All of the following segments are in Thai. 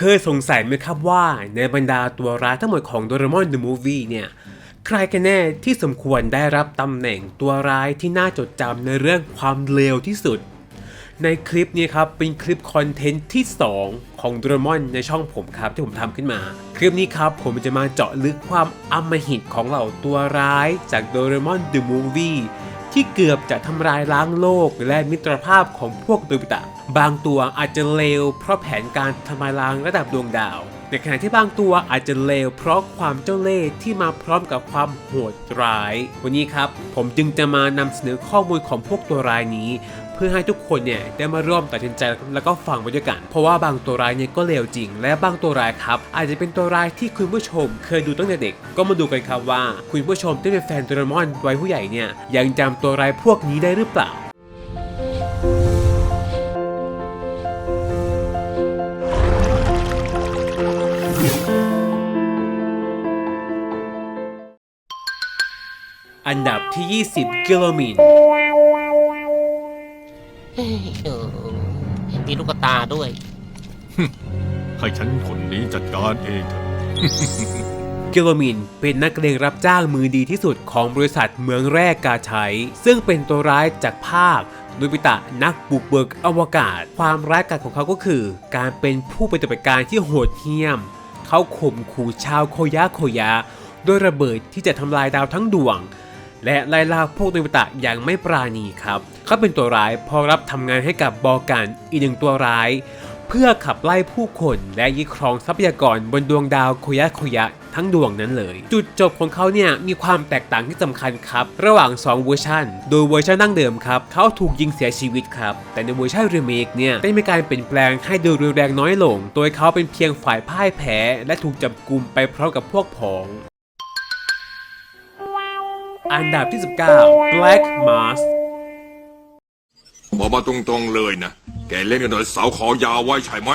เคยสงสัยไหมครับว่าในบรรดาตัวร้ายทั้งหมดของโดเรมอน The Movie เนี่ย ใครกันแน่ที่สมควรได้รับตำแหน่งตัวร้ายที่น่าจดจำในเรื่องความเลวที่สุด ในคลิปนี้ครับเป็นคลิปคอนเทนต์ที่ 2 ของโดเรมอนในช่องผมครับที่ผมทำขึ้นมา คลิปนี้ครับผมจะมาเจาะลึกความอำมหิตของเหล่าตัวร้ายจากโดเรมอน The Movie ที่เกือบจะทำลายล้างโลกและมิตรภาพของพวกโดบิตะ บางตัวอาจจะเลวเพราะแผนการทำลายล้างระดับดวงดาว ในขณะที่บางตัวอาจจะเลวเพราะความเจ้าเล่ห์ที่มาพร้อมกับความโหดร้าย วันนี้ครับ ผมจึงจะมานำเสนอข้อมูลของพวกตัวร้ายนี้ พื่อให้ทุกคนเนี่ยได้มาร่วมตัดสินใจแล้วก็ฟังไปด้วยกัน เพราะว่าบางตัวร้ายเนี่ยก็เลวจริง และบางตัวร้ายครับ อาจจะเป็นตัวร้ายที่คุณผู้ชม เคยดูตั้งแต่เด็ก ก็มาดูกันครับว่า คุณผู้ชมที่เป็นแฟนโดเรมอนวัยผู้ใหญ่เนี่ยยังจำตัวร้ายพวกนี้ได้หรือเปล่าอันดับที่ 20 กิโลมิล ด้วย ให้ฉันคนนี้จัดการเองเถอะ กิโลมินเป็นนักเลงรับจ้างมือดีที่สุดของบริษัทเมืองแร่กาใช้ซึ่งเป็นตัวร้ายจากภาคโดยปิตะนักบุกเบิกอวกาศ ความร้ายกาจของเขาก็คือ การเป็นผู้ปฏิบัติการที่โหดเหี้ยม เขาข่มขู่ชาวโคยะโคยะ ด้วยระเบิดที่จะทำลายดาวทั้งดวง และไล่ล่าพวกโดยปิตะอย่างไม่ปราณีครับเขาเป็นตัวร้ายพอรับทำงานให้กับบอกานอีกหนึ่งตัวร้าย เพื่อขับไล่ผู้คนและยึดครองทรัพยากรบนดวงดาวโคยะโคยะทั้งดวงนั้นเลย จุดจบของเขาเนี่ยมีความแตกต่างที่สำคัญครับ ระหว่าง 2 เวอร์ชันโดยเวอร์ชันดั้งเดิมครับเขาถูกยิงเสียชีวิตครับ แต่ในเวอร์ชันรีเมคเนี่ยได้มีการเปลี่ยนแปลงให้ดูรุนแรงน้อยลง โดยเขาเป็นเพียงฝ่ายพ่ายแพ้ และถูกจับกลุมไปพร้อมกับพวกพ้อง อันดับที่ 19 Black Mask บอกมาตรงๆเลยนะ แกเล่นกันโดยเสาขอยาวไว้ใช่ไหม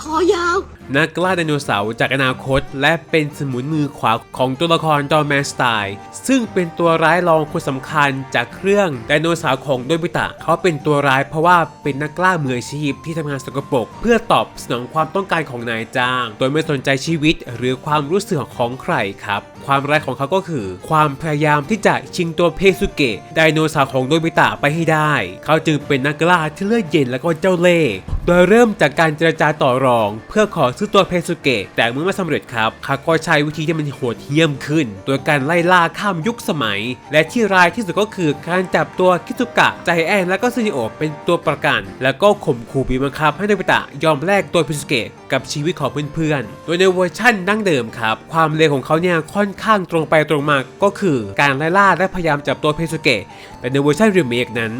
คอยาว นักล่าไดโนเสาร์จากอนาคต และเป็นสมุนมือขวาของตัวละครจอแมนสไตล์ซึ่งเป็นตัวร้ายรองคนสำคัญจากเครื่องไดโนเสาร์ของโดบิตะ เขาเป็นตัวร้ายเพราะว่าเป็นนักล่ามืออาชีพที่ทำงานสกปรกเพื่อตอบสนองความต้องการของนายจ้าง โดยไม่สนใจชีวิตหรือความรู้สึกของใครครับ ความร้ายของเขาก็คือ ความพยายามที่จะชิงตัวเพซุเกะไดโนเสาร์ของโดบิตะไปให้ได้ เขาจึงเป็นนักล่าที่เลือดเย็นและก็เจ้าเล่ห์โดยเริ่มจากการเจรจาต่อรอง เพื่อขอซื้อตัวเพซุเกะแต่เมื่อไม่สำเร็จครับเขาก็ใช้วิธีที่มันโหดเหี้ยมขึ้น โดยการไล่ล่าข้ามยุคสมัย และที่ร้ายที่สุดก็คือการจับตัวคิซุกะใจแอนและก็ซูนิโอเป็นตัวประกัน แล้วก็ข่มขู่บีบังคับให้โดบิตะยอมแลกตัวเพซุเกะกับชีวิตของเพื่อนๆ โดยในเวอร์ชั่นดั้งเดิมครับความเลวของเขาเนี่ยค่อนข้างตรงไปตรงมาก็คือการไล่ล่าและพยายามจับตัวเพซุเกะแต่ในเวอร์ชันรีเมคนั้น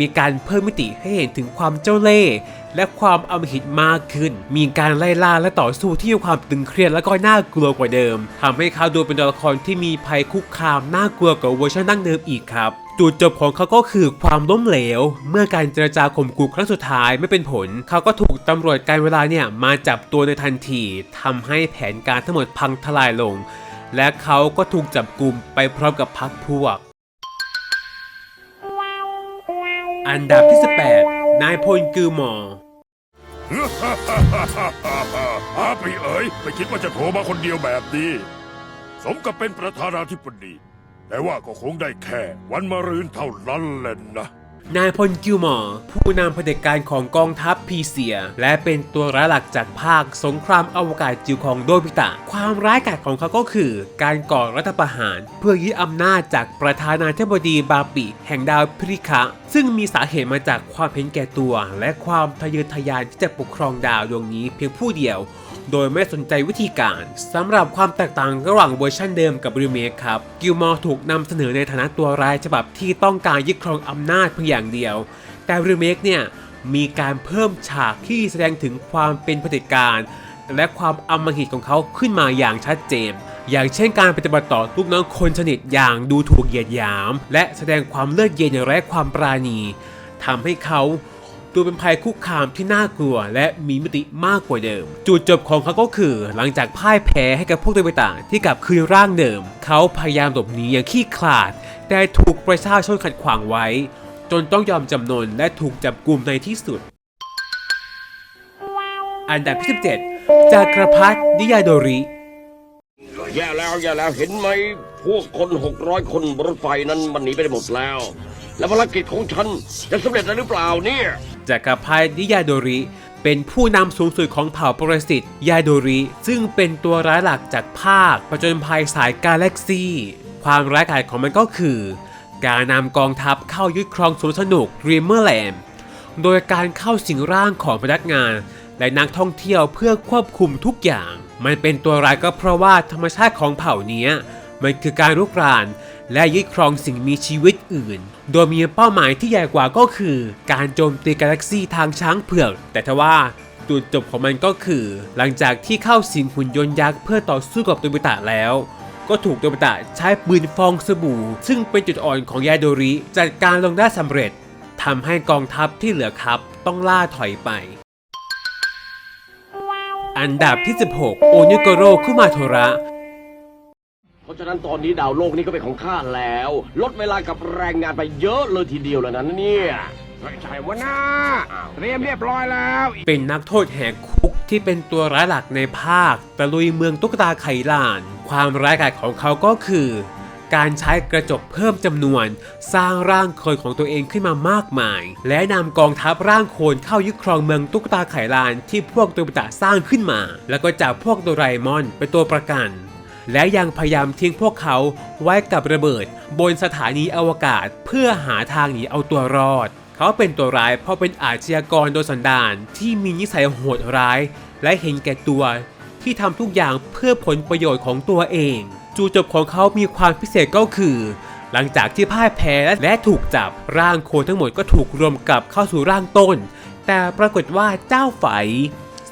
มีการเพิ่มมิติให้เห็นถึงความเจ้าเล่ห์ และความอำมหิตมากขึ้น มีการไล่ล่าและต่อสู้ที่มีความตึงเครียดและก็น่ากลัวกว่าเดิมทำให้เขาดูเป็นตัวละครที่มีภัยคุกคามน่ากลัวกว่าเวอร์ชันดั้งเดิมอีกครับจุดจบของเขาก็คือความล้มเหลว เมื่อการเจรจาข่มขู่ครั้งสุดท้ายไม่เป็นผล เขาก็ถูกตำรวจการเวลาเนี่ยมาจับตัวในทันทีทำให้แผนการทั้งหมดพังทลายลง และเขาก็ถูกจับกลุ่มไปพร้อมกับพักพวก อันดับที่ 18 นายพลกือหมอ อาปีเอ๋ยไม่คิดว่าจะโผล่มาคนเดียวแบบนี้ สมกับเป็นประธานาธิบดี แต่ว่าก็คงได้แค่วันมะรืนเท่านั้นแหละนะ นายพลกิลมอร์ผู้นำเผด็จการของกองทัพพีเซีย และเป็นตัวร้ายหลักจากภาคสงครามอวกาศจิวของโดบิตะ ความร้ายกาจของเขาก็คือ การก่อรัฐประหาร เพื่อยึดอำนาจจากประธานาธิบดีบาปิ แห่งดาวพริคะ ซึ่งมีสาเหตุมาจากความเห็นแก่ตัว และความทะเยอทะยานที่จะปกครองดาวดวงนี้เพียงผู้เดียว โดยไม่สนใจวิธีการสำหรับความแตกต่างระหว่างเวอร์ชันเดิมกับรีเมคครับกิลมอร์ถูกนำเสนอในฐานะตัวร้ายฉบับที่ต้องการยึดครองอำนาจเพียงอย่างเดียว แต่รีเมคเนี่ยมีการเพิ่มฉากที่แสดงถึงความเป็นเผด็จการ และความอำมหิตของเขาขึ้นมาอย่างชัดเจน อย่างเช่นการปฏิบัติต่อลูกน้องคนสนิทอย่างดูถูกเหยียดหยาม และแสดงความเลือดเย็นและความปราณีทำให้เขา ดูเป็นภัยคุกคามที่น่ากลัว และมีมิติมากกว่าเดิม จุดจบของเขาก็คือ หลังจากพ่ายแพ้ให้กับพวกตัวต่างที่กลับคืนร่างเดิม เขาพยายามหลบหนีอย่างขี้ขลาด แต่ถูกประชาชนขัดขวางไว้ จนต้องยอมจำนนและถูกจับกลุ่มในที่สุด อันดับที่17จากกรพัฒนิยายโดริแย่แล้วแย่แล้วเห็นไหมพวกคนหกร้อยคนบนรถไฟนั้นมันหนีไปหมดแล้ว แล้วภารกิจของฉันจะสำเร็จได้หรือเปล่าเนี่ย จักรพรรดินิยาโดริ เป็นผู้นำสูงสุดของเผ่าปรสิตยาโดริ ซึ่งเป็นตัวร้ายหลักจากภาคประจนภัยสายกาแล็กซี่ ความร้ายกาจของมันก็คือ การนำกองทัพเข้ายึดครองสวนสนุกริมเมอร์แลนด์โดยการเข้าสิงร่างของพนักงาน และนักท่องเที่ยวเพื่อควบคุมทุกอย่าง มันเป็นตัวร้ายก็เพราะว่าธรรมชาติของเผ่านี้มันคือการรุกรานและยึดครองสิ่งมีชีวิตอื่น โดยมีเป้าหมายที่ใหญ่กว่าก็คือ การโจมตีกาแล็กซี่ทางช้างเผือก แต่ทว่าจุดจบของมันก็คือ หลังจากที่เข้าสิงหุ่นยนต์ยักษ์เพื่อต่อสู้กับโดบิตะแล้ว ก็ถูกโดบิตะใช้ปืนฟองสบู่ ซึ่งเป็นจุดอ่อนของยาโดริ จัดการลงได้สำเร็จทำให้กองทัพที่เหลือครับ ต้องล่าถอยไป อันดับที่ 16 โอนิโกโรคุมาโทระ ราะฉะนั้นตอนนี้ดาวโลกนี้ก็เป็นของข้าแล้ว ลดเวลากับแรงงานไปเยอะเลยทีเดียวแล้วนั้นเนี่ยไม่ใช่วะนะเตรียมเรียบร้อยแล้ว เป็นนักโทษแหกคุกที่เป็นตัวร้ายหลักในภาคตะลุยเมืองตุ๊กตาไขลาน ความร้ายกาจของเขาก็คือ การใช้กระจกเพิ่มจำนวน สร้างร่างโคลนของตัวเองขึ้นมามากมาย และนำกองทัพร่างโคลนเข้ายึดครองเมืองตุ๊กตาไขลานที่พวกโดบิตะสร้างขึ้นมา แล้วก็จับพวกโดราเอมอนเป็นตัวประกัน และยังพยายามทิ้งพวกเขาไว้กับระเบิด บนสถานีอวกาศเพื่อหาทางหนีเอาตัวรอด เขาเป็นตัวร้ายเพราะเป็นอาชญากรโดยสันดานที่มีนิสัยโหดร้าย และเห็นแก่ตัวที่ทำทุกอย่างเพื่อผลประโยชน์ของตัวเอง จูจบของเขามีความพิเศษก็คือ หลังจากที่พ่ายแพ้และถูกจับร่างโคนทั้งหมดก็ถูกรวมกลับเข้าสู่ร่างต้น แต่ปรากฏว่าเจ้าไฝ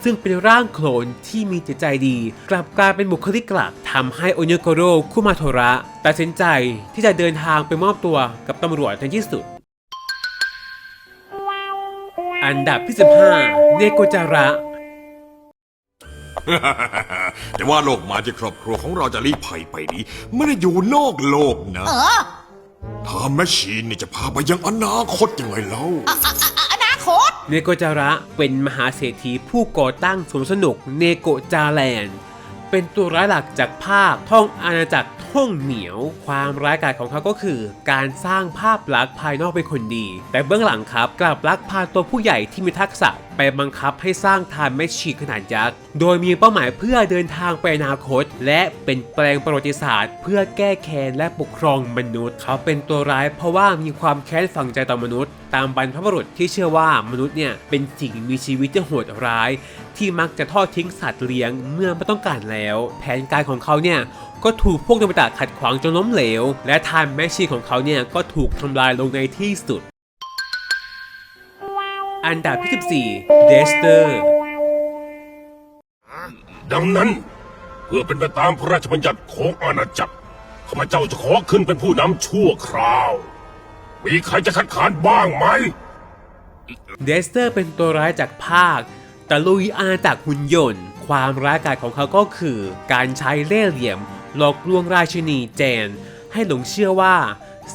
ซึ่งเป็นร่างโคลนที่มีจิตใจดี กลับกลายเป็นบุคลิกหลักทำให้โอเนโกโรคุมาโทระตัดสินใจที่จะเดินทางไปมอบตัวกับตำรวจในที่สุด อันดับที่ 15 เนโกจาระแต่ว่าโลกมาจากครอบครัวของเราจะรีบภัยไปนี้ไม่ได้อยู่นอกโลกนะทามแมชชีนนี่จะพาไปยังอนาคตยังไงเล่า ตเนโกจาระเป็นมหาเศรษฐีผู้ก่อตั้งสวนสนุกเนโกจาแลนด์ เป็นตัวร้ายหลักจากภาคท่องอาณาจักรท่องเหนียว ความร้ายกาจของเขาก็คือ การสร้างภาพลักษณ์ภายนอกเป็นคนดี แต่เบื้องหลังครับกลับลักพาตัวผู้ใหญ่ที่มีทักษะไปบังคับให้สร้างทานแมชชีกขนาดยักษ์โดยมีเป้าหมายเพื่อเดินทางไปอนาคต และเป็นแปลงประวัติศาสตร์ เพื่อแก้แค้นและปกครองมนุษย์ เขาเป็นตัวร้ายเพราะว่ามีความแค้นฝังใจต่อมนุษย์ ตามบรรพบุรุษที่เชื่อว่ามนุษย์เนี่ยเป็นสิ่งมีชีวิตที่โหดร้าย ที่มักจะทอดทิ้งสัตว์เลี้ยงเมื่อไม่ต้องการแล้ว แผนการของเขาเนี่ยก็ถูกพวกโดมิตะขัดขวางจนล้มเหลว และทานแมชชีของเขาเนี่ยก็ถูกทำลายลงในที่สุด อันดับที่14เดสเตอร์ ดังนั้น เพื่อเป็นไปตามพระราชบัญญัติของอาณาจักรข้าพเจ้าจะขอขึ้นเป็นผู้นำชั่วคราว มีใครจะคัดค้านบ้างไหม เดสเตอร์เป็นตัวร้ายจากภาคตะลุยอาณาจักรหุ่นยนต์ ความร้ายกาจของเขาก็คือ การใช้เล่ห์เหลี่ยม หลอกลวงราชินีแจน ให้หลงเชื่อว่า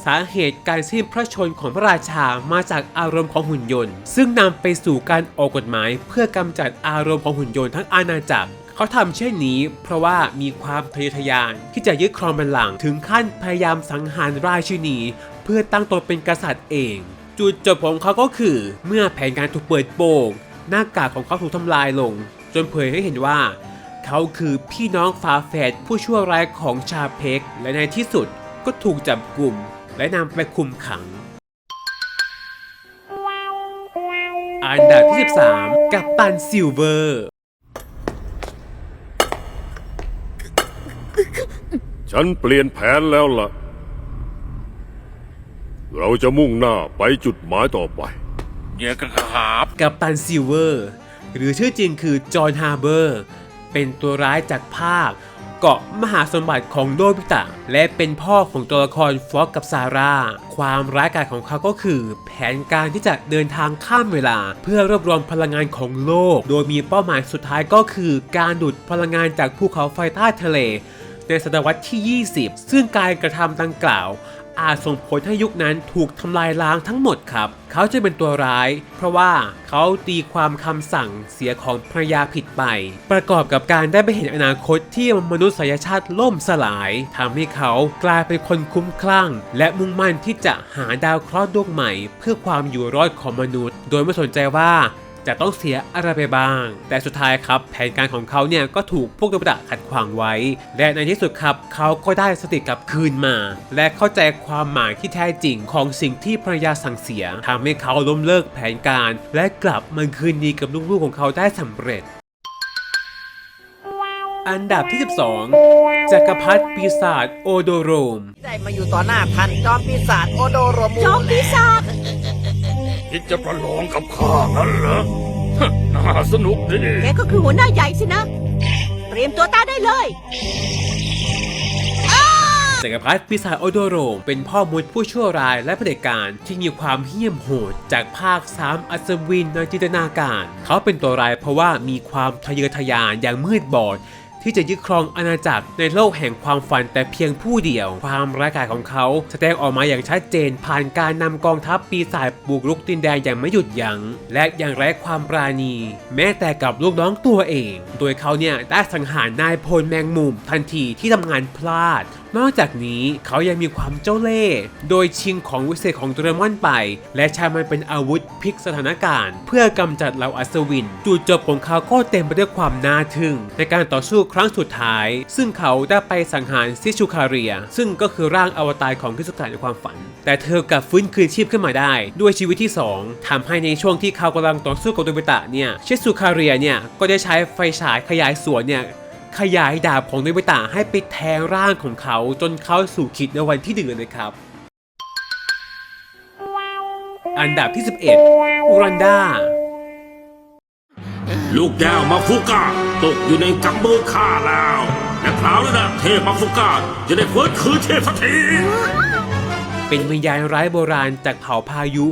สาเหตุการสิ้นพระชนของพระราชามาจากอารมณ์ของหุ่นยนต์ ซึ่งนำไปสู่การออกกฎหมายเพื่อกำจัดอารมณ์ของหุ่นยนต์ทั้งอาณาจักร เขาทำเช่นนี้ เพราะว่ามีความทะเยอทะยานที่จะยึดครองบัลลังก์ถึงขั้นพยายามสังหารราชินี เพื่อตั้งตนเป็นกษัตริย์เอง จุดจบของเขาก็คือ เมื่อแผนการถูกเปิดโปงหน้ากากของเขาถูกทำลายลง จนเผยให้เห็นว่า เขาคือพี่น้องฝาแฝดผู้ชั่วร้ายของชาเพกและในที่สุดก็ถูกจับกลุ่ม และนำไปคุมขังอันดับที่ 13 กัปตันซิลเวอร์ ฉันเปลี่ยนแผนแล้วล่ะ เราจะมุ่งหน้าไปจุดหมายต่อไป เยอะกันครับ กัปตันซิลเวอร์ หรือชื่อจริงคือจอห์นฮาร์เบอร์ เป็นตัวร้ายจากภาค เกาะมหาสมบัติของโดบิตะ และเป็นพ่อของตัวละครฟล็อกกับซาร่า ความร้ายกาจของเขาก็คือ แผนการที่จะเดินทางข้ามเวลา เพื่อรวบรวมพลังงานของโลก โดยมีเป้าหมายสุดท้ายก็คือ การดูดพลังงานจากภูเขาไฟใต้ทะเล ในศตวรรษที่ 20 ซึ่งการกระทำดังกล่าว อาจส่งผลให้ยุคนั้นถูกทำลายล้างทั้งหมดครับ เขาจะเป็นตัวร้าย เพราะว่าเขาตีความคำสั่งเสียของภรรยาผิดไป ประกอบกับการได้ไปเห็นอนาคตที่มนุษยชาติล่มสลายทำให้เขากลายเป็นคนคุ้มคลั่ง และมุ่งมั่นที่จะหาดาวเคราะห์ดวงใหม่ เพื่อความอยู่รอดของมนุษย์ โดยไม่สนใจว่า จะต้องเสียอะไรไปบ้าง แต่สุดท้ายครับแผนการของเขาเนี่ยก็ถูกพวกดวงดาวขัดขวางไว้ และในที่สุดครับเขาก็ได้สติกลับคืนมา และเข้าใจความหมายที่แท้จริงของสิ่งที่ภรรยาสั่งเสียทำให้เขาล้มเลิกแผนการ และกลับมาคืนดีกับลูกๆของเขาได้สำเร็จอันดับที่ 12 จักรพรรดิปีศาจโอโดโรม ได้มาอยู่ต่อหน้าท่านจอมปีศาจโอโดโรมูจอมปีศาจ คิดจะประลองกับข้างั้นเหรอฮะน่าสนุกดีแกก็คือหัวหน้าใหญ่สินะ เตรียมตัวตายได้เลย จักรพรรดิปีศาจโอโดโรมเป็นพ่อมดผู้ชั่วร้ายและเผด็จการที่มีความเหี้ยมโหด จากภาค 3 อัศวินในจินตนาการ เขาเป็นตัวร้ายเพราะว่ามีความทะเยอทะยานอย่างมืดบอด ที่จะยึดครองอาณาจักรในโลกแห่งความฝันแต่เพียงผู้เดียว ความร้ายกาจของเขา แสดงออกมาอย่างชัดเจนผ่านการนำกองทัพปีศาจบุกรุกดินแดนอย่างไม่หยุดยัง้งและอย่างไร้ความปราณี แม้แต่กับลูกน้องตัวเอง โดยเขาเนี่ยได้สังหารนายพลแมงมุมทันทีที่ทำงานพลาดนอกจากนี้เขายังมีความเจ้าเล่ห์โดยชิงของวิเศษของโดเรมอนไป และใช้มันเป็นอาวุธพลิกสถานการณ์ เพื่อกำจัดเหล่าอัศวินจุดจบของเขาก็เต็มไปด้วยความน่าทึ่ง ในการต่อสู้ครั้งสุดท้าย ซึ่งเขาได้ไปสังหารซิชูคาเรีย ซึ่งก็คือร่างอวตารของคริสตจักรในความฝัน แต่เธอกลับฟื้นคืนชีพขึ้นมาได้ ด้วยชีวิตที่ 2ทำให้ในช่วงที่เขากำลังต่อสู้กับโดเบตะเนี่ยชิซูคาเรียเนี่ยก็ได้ใช้ไฟฉายขยายส่วนเนี่ย ขยายดาบของโนบิตะให้ไปแทงร่างของเขาจนเข้าสู่ขีดในวันที่หนึ่งเลยครับ อันดับที่ 11อูรันดา ลูกแก้วมาฟุก้าตกอยู่ในกำมือข้าแล้วและคราวนี้นะเทพมาฟุก้าจะได้ฟื้นคืนเทพสักทีเป็นวิญญาณร้ายโบราณจากเผ่าพายุ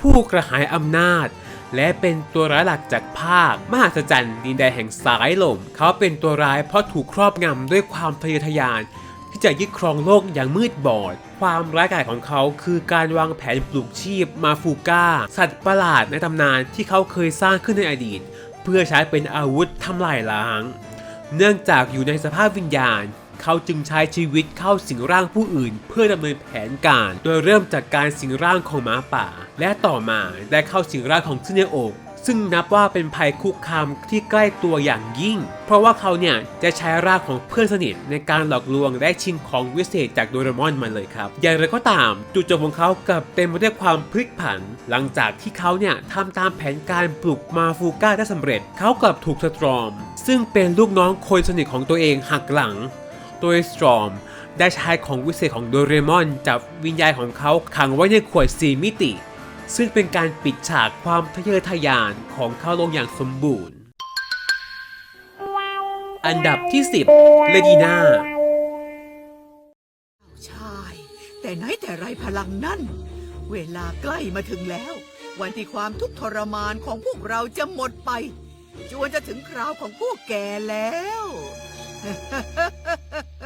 ผู้กระหายอำนาจ และเป็นตัวร้ายหลักจากภาค มหัศจรรย์ดินแดนแห่งสายลม เขาเป็นตัวร้ายเพราะถูกครอบงำด้วยความทะเยอทะยาน ที่จะยึดครองโลกอย่างมืดบอด ความร้ายกาจของเขาคือการวางแผนปลูกชีพมาฟูก้า สัตว์ประหลาดในตำนานที่เขาเคยสร้างขึ้นในอดีต เพื่อใช้เป็นอาวุธทำลายล้าง เนื่องจากอยู่ในสภาพวิญญาณ เขาจึงใช้ชีวิตเข้าสิงร่างผู้อื่น เพื่อดำเนินแผนการ โดยเริ่มจากการสิงร่างของหมาป่า และต่อมาได้เข้าสิงร่างของซึเนโอซึ่งนับว่าเป็นภัยคุกคามที่ใกล้ตัวอย่างยิ่ง เพราะว่าเขาเนี่ยจะใช้ร่างของเพื่อนสนิทในการหลอกลวงและชิงของวิเศษจากโดเรมอนมาเลยครับ อย่างไรก็ตามจุดจบของเขากลับเต็มไปด้วยความพลิกผัน หลังจากที่เขาเนี่ยทำตามแผนการปลุกมาฟูก้าได้สำเร็จ เขากลับถูกสตรอม ซึ่งเป็นลูกน้องคนสนิทของตัวเองหักหลัง โดยสตรอมได้ใช้ของวิเศษของโดเรมอนจับวิญญาณของเขาขังไว้ในขวดสีมิติ ซึ่งเป็นการปิดฉากความทะเยอทะยานของเขาลงอย่างสมบูรณ์ อันดับที่ 10 เลดีนาใช่แต่ไหนแต่ไรพลังนั่น เวลาใกล้มาถึงแล้ว วันที่ความทุกข์ทรมานของพวกเราจะหมดไปจวนจะถึงคราวของพวกแกแล้ว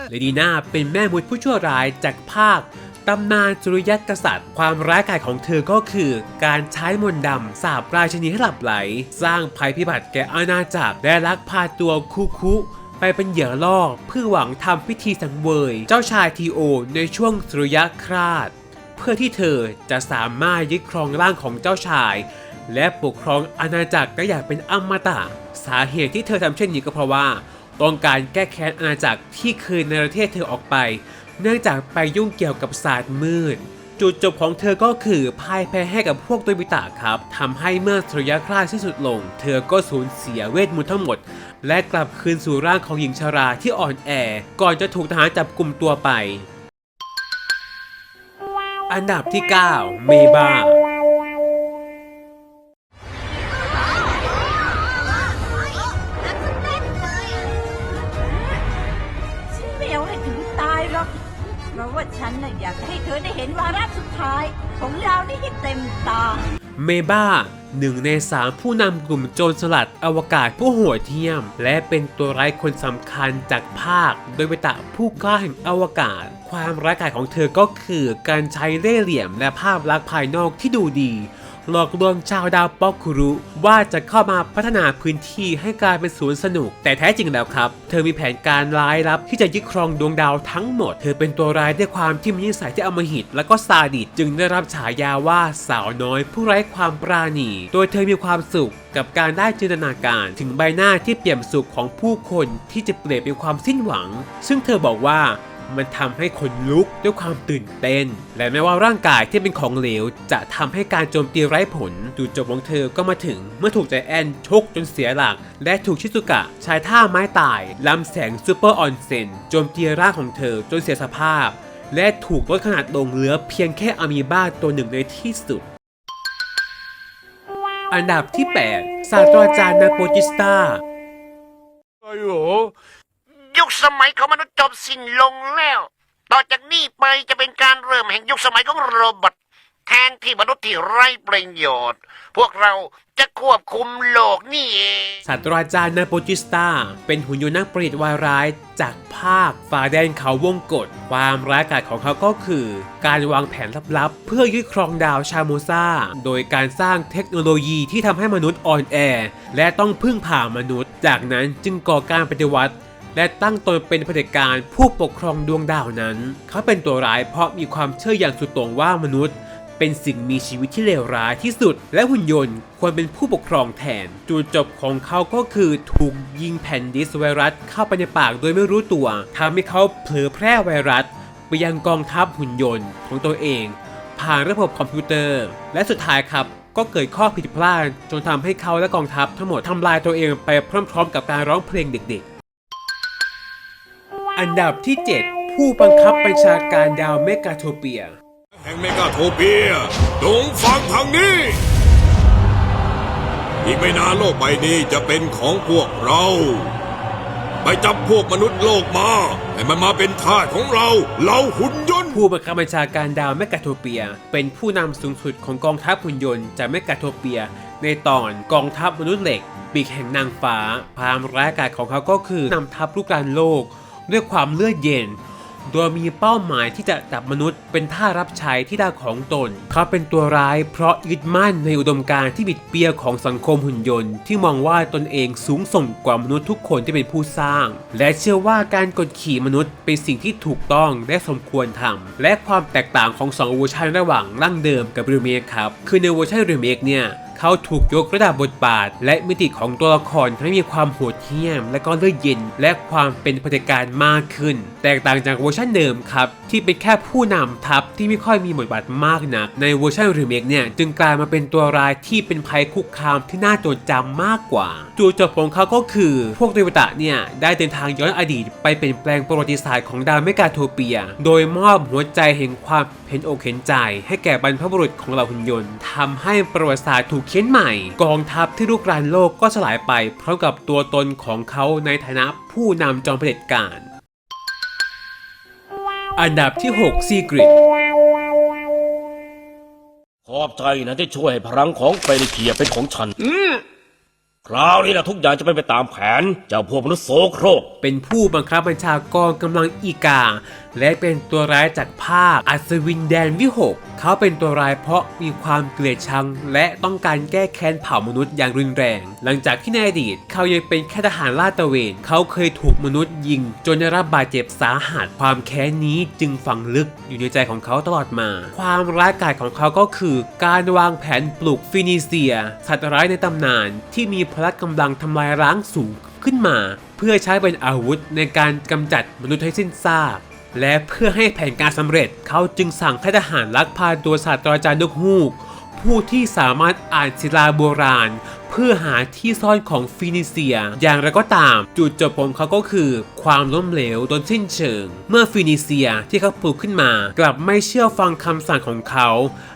เลดีนาเป็นแม่มดผู้ชั่วร้ายจากภาคตำนานสุริยกษัตริย์ ความร้ายกาจของเธอก็คือ การใช้มนต์ดำสาบราชนีให้หลับไหล สร้างภัยพิบัติแก่อาณาจักรและลักพาตัวคุคุไปเป็นเหยื่อล่อเพื่อหวังทำพิธีสังเวย เจ้าชายทีโอ ในช่วงสุริยคราสเพื่อที่เธอจะสามารถยึดครองร่างของเจ้าชาย และปกครองอาณาจักรได้อย่างเป็นอมตะ สาเหตุที่เธอทำเช่นนี้ก็เพราะว่า ต้องการแก้แค้นอาณาจักรที่เคยในประเทศเธอออกไป เนื่องจากไปยุ่งเกี่ยวกับศาสตร์มืด จุดจบของเธอก็คือพ่ายแพ้ให้กับพวกตัวบิตะครับทำให้เมื่อสุริยคราสสิ้นสุดลง เธอก็สูญเสียเวทมนต์ทั้งหมด และกลับคืนสู่ร่างของหญิงชราที่อ่อนแอ ก่อนจะถูกทหารจับกลุ่มตัวไป อันดับที่ 9 เมบา เมบ้าหนึ่งในสามผู้นำกลุ่มโจรสลัดอวกาศผู้โหดเหี้ยม และเป็นตัวร้ายคนสำคัญจากภาค โดยเบตะผู้กล้าแห่งอวกาศคความร้ายกาจของเธอก็คือการใช้เล่ห์เหลี่ยมและภาพลักษณ์ภายนอกที่ดูดี หลอกลวงชาวดาวป๊อกคุรุว่าจะเข้ามาพัฒนาพื้นที่ให้กลายเป็นสวนสนุก แต่แท้จริงแล้วครับ เธอมีแผนการร้ายลับที่จะยึดครองดวงดาวทั้งหมด เธอเป็นตัวร้ายด้วยความที่มีนิสัยที่อมหิต และก็ซาดิสจึงได้รับฉายาว่าสาวน้อย ผู้ไร้ความปราณี โดยเธอมีความสุขกับการได้จินตนาการ ถึงใบหน้าที่เปี่ยมสุขของผู้คนที่จะเปลี่ยนเป็นความสิ้นหวัง ซึ่งเธอบอกว่า มันทำให้คนลุกด้วยความตื่นเต้น และแม้ว่าร่างกายที่เป็นของเหลว จะทำให้การโจมตีไร้ผลจุดจบของเธอก็มาถึงเมื่อถูกใจแอนชกจนเสียหลัก และถูกชิซุกะใช้ท่าไม้ตายลำแสงซูเปอร์ออนเซนโจมตีร่างของเธอจนเสียสภาพ และถูกลดขนาดลงเหลือเพียงแค่อะมีบ้าตัวหนึ่งในที่สุดอันดับที่ 8 ศาสตราจารย์นาโปจิสตา ยุคสมัยของมนุษย์จบสิ้นลงแล้ว ต่อจากนี้ไปจะเป็นการเริ่มแห่งยุคสมัยของโรบอทแทนที่มนุษย์ที่ไร้ประโยชน์ พวกเราจะควบคุมโลกนี่เองศาสตราจารย์นาโปจิสตา เป็นหุ่นยนต์นักประดิษฐ์วายร้ายจากภาคฝ่าแดนเขาวงกฏความร้ายกาจของเขาก็คือ การวางแผนลับๆ เพื่อยึดครองดาวชาโมซาโดยการสร้างเทคโนโลยีที่ทำให้มนุษย์อ่อนแอ และต้องพึ่งพามนุษย์ จากนั้นจึงก่อการปฏิวัติ และตั้งตนเป็นเผด็จการผู้ปกครองดวงดาวนั้น เขาเป็นตัวร้ายเพราะมีความเชื่ออย่างสุดโต่งว่ามนุษย์ เป็นสิ่งมีชีวิตที่เลวร้ายที่สุด และหุ่นยนต์ควรเป็นผู้ปกครองแทน จุดจบของเขาก็คือถูกยิงแผ่นดิสไวรัสเข้าไปในปากโดยไม่รู้ตัวทำให้เขาเผลอแพร่ไวรัส ไปยังกองทัพหุ่นยนต์ของตัวเอง ผ่านระบบคอมพิวเตอร์ และสุดท้ายครับก็เกิดข้อผิดพลาดจนทำให้เขาและกองทัพทั้งหมดทำลายตัวเองไปพร้อม ๆ กับการร้องเพลงเด็กๆ อันดับที่ 7 ผู้บังคับบัญชาการดาวเมกาโทเปีย แห่งเมกาโทเปียจงฟังทางนี้ อีกไม่นานโลกใบนี้จะเป็นของพวกเรา ไปจับพวกมนุษย์โลกมา ให้มันมาเป็นทาสของเรา เราหุ่นยนต์ ผู้บังคับบัญชาการดาวเมกาโทเปีย เป็นผู้นำสูงสุดของกองทัพหุ่นยนต์จากเมกาโทเปีย ในตอนกองทัพมนุษย์เหล็กปีกแห่งนางฟ้าความร้ายกาจของเขาก็คือนำทัพลูกการโลก ด้วยความเลือดเย็น โดยมีเป้าหมายที่จะจับมนุษย์เป็นท่ารับใช้ที่ดาของตน เขาเป็นตัวร้ายเพราะยึดมั่นในอุดมการณ์ที่บิดเบี้ยวของสังคมหุ่นยนต์ ที่มองว่าตนเองสูงส่งกว่ามนุษย์ทุกคนที่เป็นผู้สร้าง และเชื่อว่าการกดขี่มนุษย์เป็นสิ่งที่ถูกต้องและสมควรทำและความแตกต่างของสองเวอร์ชันระหว่างร่างเดิมกับรีเมคครับคือในเวอร์ชันรีเมคเนี่ย เขาถูกยกระดับบทบาท และมิติของตัวละครให้มีความโหดเหี้ยม และก็เลือดเย็น และความเป็นเผด็จการมากขึ้น แตกต่างจากเวอร์ชันเดิมครับ ที่เป็นแค่ผู้นำทัพที่ไม่ค่อยมีบทบาทมากนัก ในเวอร์ชันรีเมคเนี่ยจึงกลายมาเป็นตัวร้ายที่เป็นภัยคุกคามที่น่าจดจำมากกว่าจุดจบของเขาก็คือพวกเทวตะเนี่ยได้เดินทางย้อนอดีตไปเปลี่ยนแปลงประวัติศาสตร์ของดาวเมกาโทเปีย โดยมอบหัวใจแห่งความเห็นอกเห็นใจ ให้แก่บรรพบุรุษของเหล่าหุ่นยนต์ทำให้ประวัติศาสตร์ถูกขียนใหม่กองทัพที่ลุกรานโลกก็สลายไปพร้อมกับตัวตนของเขาในฐานะผู้นำจอมเผด็จการ อันดับที่6 Secret ขอบใจนะที่ช่วยให้พลังของเปริเคียเป็นของฉันคราวนี้นะทุกอย่างจะเป็นไปตามแผน เจ้าพวกมนุษย์โสโครก เป็นผู้บังคับบัญชากองกำลังอีกา และเป็นตัวร้ายจากภาคอัศวินแดนวิหก เขาเป็นตัวร้ายเพราะมีความเกลียดชัง และต้องการแก้แค้นเผ่ามนุษย์อย่างรุนแรง หลังจากที่ในอดีตเขายังเป็นแค่ทหารลาดตระเวน เขาเคยถูกมนุษย์ยิง จนได้รับบาดเจ็บสาหัส ความแค้นนี้จึงฝังลึกอยู่ในใจของเขาตลอดมา ความร้ายกาจของเขาก็คือการวางแผนปลุกฟินิเซีย สัตว์ร้ายในตำนาน ที่มีพละกำลังทำลายล้างสูงขึ้นมา เพื่อใช้เป็นอาวุธในการกำจัดมนุษย์ให้สิ้นซาก และเพื่อให้แผนการสำเร็จเขาจึงสั่งให้ทหารลักพาตัวศาสตราจารย์นกฮูก ผู้ที่สามารถอ่านศิลาโบราณ เพื่อหาที่ซ่อนของฟินิเซีย อย่างไรก็ตาม จุดจบของเขาก็คือ ความล้มเหลวโดนสิ้นเชิง เมื่อฟินิเซียที่เขาปลูกขึ้นมา กลับไม่เชื่อฟังคำสั่งของเขา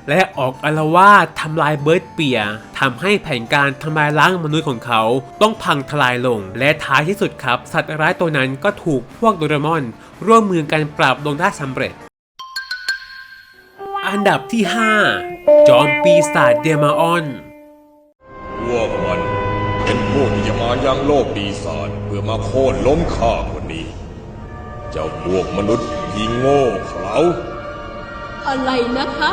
และออกอาละวาดทำลายเบิร์ดเปียทำให้แผนการทำลายล้างมนุษย์ของเขาต้องพังทลายลง และท้ายที่สุดครับ สัตว์ร้ายตัวนั้นก็ถูกพวกโดเรมอน ร่วมมือกันปราบลงได้สำเร็จ อันดับที่ 5 จอมปีศาจเดมาออนพวกมันเป็นพวกที่จะมายังโลกปีศาจเพื่อมาโค่นล้มข้าคนนี้ เจ้าพวกมนุษย์ที่โง่เขลาอะไรนะคะ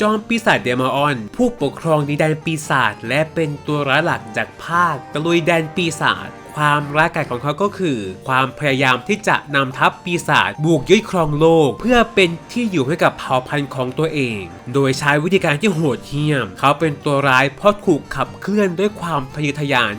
จอมปีศาจเดมออน ผู้ปกครองดินแดนปีศาจและเป็นตัวร้ายหลักจากภาคตะลุยแดนปีศาจ ความร้ายกาจของเขาก็คือ ความพยายามที่จะนำทัพปีศาจบุกยึดครองโลก เพื่อเป็นที่อยู่ให้กับเผ่าพันธุ์ของตัวเอง โดยใช้วิธีการที่โหดเหี้ยม เขาเป็นตัวร้ายเพราะถูกขับเคลื่อนด้วยความทะเยอทะยาน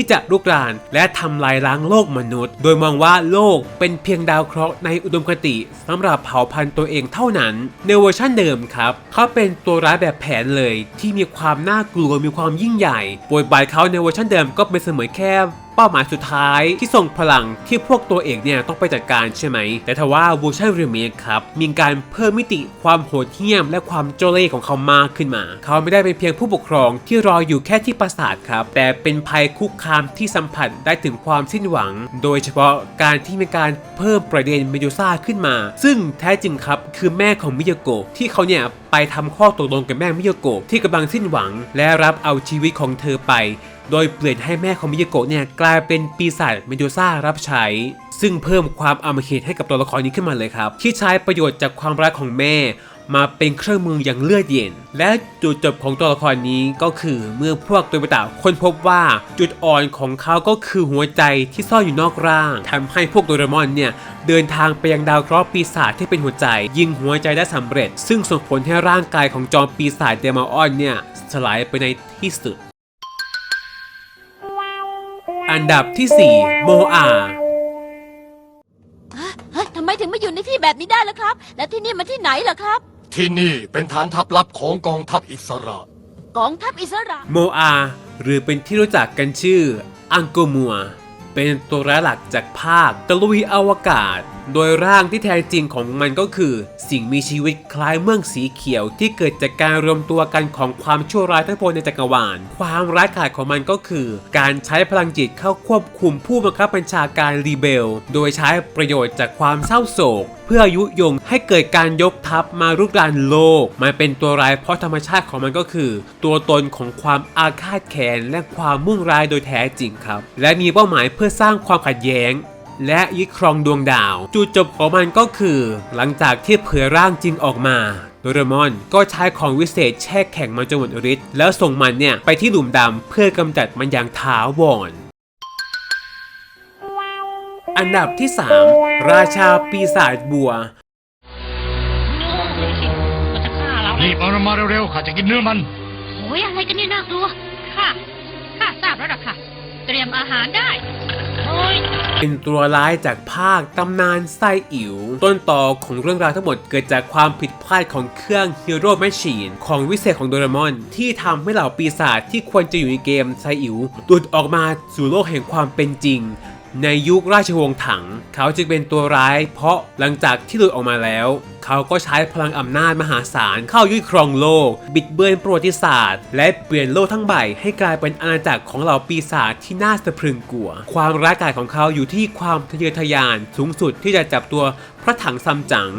ที่จะลุกรานและทำลายล้างโลกมนุษย์ โดยมองว่าโลกเป็นเพียงดาวเคราะห์ในอุดมคติสำหรับเผ่าพันธุ์ตัวเองเท่านั้น ในเวอร์ชันเดิมครับ เขาเป็นตัวร้ายแบบแผนเลย ที่มีความน่ากลัวมีความยิ่งใหญ่บทบาทเขาในเวอร์ชันเดิมก็เป็นเสมือนแค่ เป้าหมายสุดท้ายที่ส่งพลังที่พวกตัวเอกเนี่ยต้องไปจัดการใช่ไหม แต่ทว่าเวอร์ชันรีเมคครับ มีการเพิ่มมิติความโหดเหี้ยม และความโจเล่ของเขามากขึ้นมา เขาไม่ได้เป็นเพียงผู้ปกครองที่รออยู่แค่ที่ปราสาทครับ แต่เป็นภัยคุกคามที่สัมผัสได้ถึงความสิ้นหวัง โดยเฉพาะการที่มีการเพิ่มประเด็นเมดูซ่าขึ้นมา ซึ่งแท้จริงครับคือแม่ของมิยาโกะที่เขาเนี่ยไปทำข้อตกลงกับแม่มิยาโกะที่กำลังสิ้นหวัง และรับเอาชีวิตของเธอไป โดยเปลี่ยนให้แม่ของมิยาโกะเนี่ยกลายเป็นปีศาจเมดูซ่ารับใช้ ซึ่งเพิ่มความอมหิตให้กับตัวละครนี้ขึ้นมาเลยครับ ที่ใช้ประโยชน์จากความรักของแม่ มาเป็นเครื่องมืออย่างเลือดเย็น และจุดจบของตัวละครนี้ก็คือเมื่อพวกตัวประตาค้นพบว่าจุดอ่อนของเขาก็คือหัวใจที่ซ่อนอยู่นอกร่างทำให้พวกโดเรมอนเนี่ยเดินทางไปยังดาวเคราะห์ปีศาจที่เป็นหัวใจ ยิงหัวใจได้สำเร็จ ซึ่งส่งผลให้ร่างกายของจอมปีศาจเดมออนเนี่ยสลายไปในที่สุด อันดับที่ 4 โมอา เฮ้ยทำไมถึงมาอยู่ในที่แบบนี้ได้ล่ะครับ แล้วที่นี่มันที่ไหนล่ะครับ ที่นี่เป็นฐานทัพลับของกองทัพอิสระ กองทัพอิสระ โมอา หรือเป็นที่รู้จักกันชื่อ อังโกมัว เป็นตัวร้ายหลักจากภาคตะลุยอวกาศ โดยร่างที่แท้จริงของมันก็คือ สิ่งมีชีวิตคล้ายเมืองสีเขียว ที่เกิดจากการรวมตัวกันของความชั่วร้ายทั้งปวงในจักรวาล ความร้ายกาจของมันก็คือ การใช้พลังจิตเข้าควบคุมผู้บังคับบัญชาการรีเบล โดยใช้ประโยชน์จากความเศร้าโศก เพื่อยุยงให้เกิดการยกทัพมารุกรานโลก มันเป็นตัวร้ายเพราะธรรมชาติของมันก็คือ ตัวตนของความอาฆาตแค้นและความมุ่งร้ายโดยแท้จริงครับ และมีเป้าหมายเพื่อสร้างความขัดแย้ง และยึดครองดวงดาว จุดจบของมันก็คือ หลังจากที่เผยร่างจริงออกมาโดเรมอนก็ใช้ของวิเศษแช่แข็งมันจนหมดฤทธิ์แล้วส่งมันเนี่ยไปที่หลุมดำเพื่อกำจัดมันอย่างถาวรอันดับที่ 3 ราชาปีศาจบัวรีบเอามันมาเร็วๆข้าจะกินเนื้อมันโอ้ยอะไรกันเนี่ยน่ากลัว ค่ะข้าทราบแล้วล่ะค่ะ เตรียมอาหารได้โอ้ย เป็นตัวร้ายจากภาคตำนานไซอิ๋วต้นต่อของเรื่องราวทั้งหมดเกิดจากความผิดพลาดของเครื่องฮีโร่แมชชีนของวิเศษของโดเรมอน ที่ทำให้เหล่าปีศาจที่ควรจะอยู่ในเกมไซอิ๋วหลุดออกมาสู่โลกแห่งความเป็นจริง ในยุคราชวงศ์ถัง เขาจึงเป็นตัวร้าย เพราะหลังจากที่หลุดออกมาแล้ว เขาก็ใช้พลังอำนาจมหาศาลเข้ายึดครองโลก บิดเบือนประวัติศาสตร์ และเปลี่ยนโลกทั้งใบให้กลายเป็นอาณาจักรของเหล่าปีศาจที่น่าสะพรึงกลัว ความร้ายกาจของเขาอยู่ที่ความทะเยอทะยานสูงสุดที่จะจับตัวพระถังซัมจั๋ง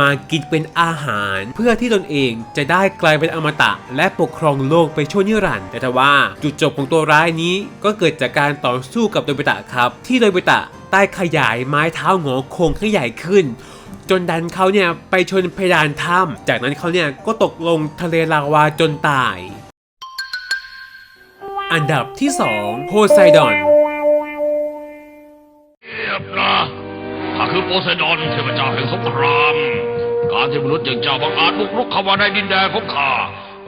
มากินเป็นอาหาร เพื่อที่ตนเองจะได้กลายเป็นอมตะ และปกครองโลกไปชั่วนิรันดร์แต่ทว่าจุดจบของตัวร้ายนี้ก็เกิดจากการต่อสู้กับโดยเบตะครับ ที่โดยเบตะได้ขยายไม้เท้าหงอโค้งให้ใหญ่ขึ้นจนดันเขาเนี่ยไปชนเพดานถ้ำจากนั้นเขาเนี่ยก็ตกลงทะเลลาวาจนตาย อันดับที่2โพไซดอนเรียบนะข้าคือโพไซดอนเทพเจ้าแห่งสงคราม การที่มนุษย์อย่างเจ้าบังอาจบุกรุกเข้ามาในดินแดนของข้า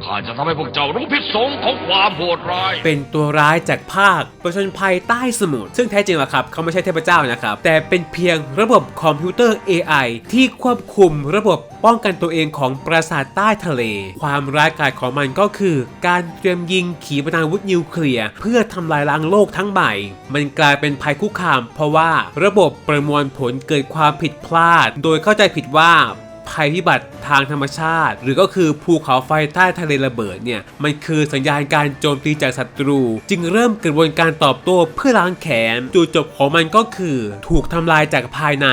ข้าจะทำให้พวกเจ้ารู้พิษสงของความโหดร้าย เป็นตัวร้ายจากภาคประชนภัยใต้สมุทรซึ่งแท้จริงแล้วครับ เขาไม่ใช่เทพเจ้านะครับ แต่เป็นเพียงระบบคอมพิวเตอร์ AI ที่ควบคุมระบบป้องกันตัวเองของปราสาทใต้ทะเล ความร้ายกาจของมันก็คือ การเตรียมยิงขีปนาวุธนิวเคลียร์เพื่อทำลายล้างโลกทั้งใบมันกลายเป็นภัยคุกคาม เพราะว่าระบบประมวลผลเกิดความผิดพลาด โดยเข้าใจผิดว่า ภัยพิบัติทางธรรมชาติ หรือก็คือภูเขาไฟใต้ทะเลระเบิดเนี่ยมันคือสัญญาณการโจมตีจากศัตรู จึงเริ่มกระบวนการตอบโต้เพื่อล้างแค้นจุดจบของมันก็คือ ถูกทำลายจากภายใน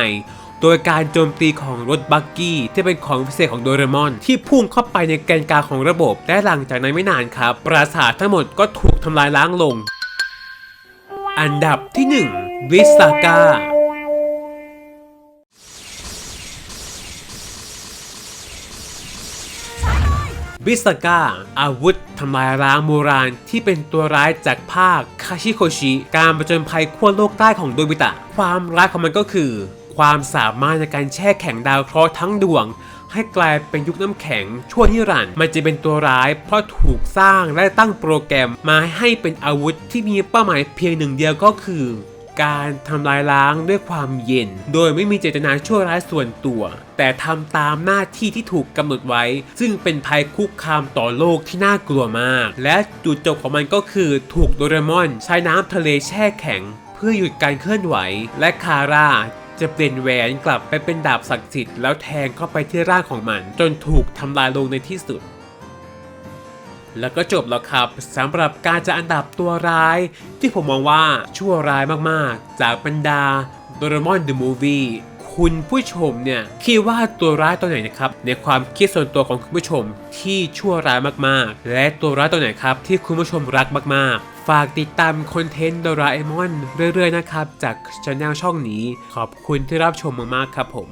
โดยการโจมตีของรถบักกี้ที่เป็นของพิเศษของโดเรมอน ที่พุ่งเข้าไปในแกนกลางของระบบ และหลังจากนั้นไม่นานครับ ปราสาททั้งหมดก็ถูกทำลายล้างลง อันดับที่1วิสากา บิสก้าอาวุธทำลายล้างโบราณที่เป็นตัวร้ายจากภาคคาชิโคชิ การประจนภัยขั้วโลกใต้ของโดบิตะ ความร้ายของมันก็คือ ความสามารถในการแช่แข็งดาวเคราะห์ทั้งดวง ให้กลายเป็นยุคน้ำแข็งชั่วนิรันดร์มันจะเป็นตัวร้ายเพราะถูกสร้างและตั้งโปรแกรมมาให้เป็นอาวุธที่มีเป้าหมายเพียงหนึ่งเดียวก็คือ การทำลายล้างด้วยความเย็น โดยไม่มีเจตนาชั่วร้ายส่วนตัว แต่ทำตามหน้าที่ที่ถูกกำหนดไว้ ซึ่งเป็นภัยคุกคามต่อโลกที่น่ากลัวมาก และจุดจบของมันก็คือถูกโดเรมอนใช้น้ำทะเลแช่แข็ง เพื่อหยุดการเคลื่อนไหว และคาร่าจะเปลี่ยนแหวนกลับไปเป็นดาบศักดิ์สิทธิ์แล้วแทงเข้าไปที่ร่างของมัน จนถูกทำลายลงในที่สุด แล้วก็จบแล้วครับสำหรับการจะอันดับตัวร้าย ที่ผมมองว่าชั่วร้ายมากๆ จากบรรดาโดเรมอนเดอะมูฟวี่คุณผู้ชมเนี่ยคิดว่าตัวร้ายตัวไหนนะครับ ในความคิดส่วนตัวของคุณผู้ชมที่ชั่วร้ายมากๆ และตัวร้ายตัวไหนครับที่คุณผู้ชมรักมากๆ ฝากติดตามคอนเทนต์โดราเอมอนเรื่อยๆนะครับ จากช anel ช่องนี้ ขอบคุณที่รับชมมากๆครับผม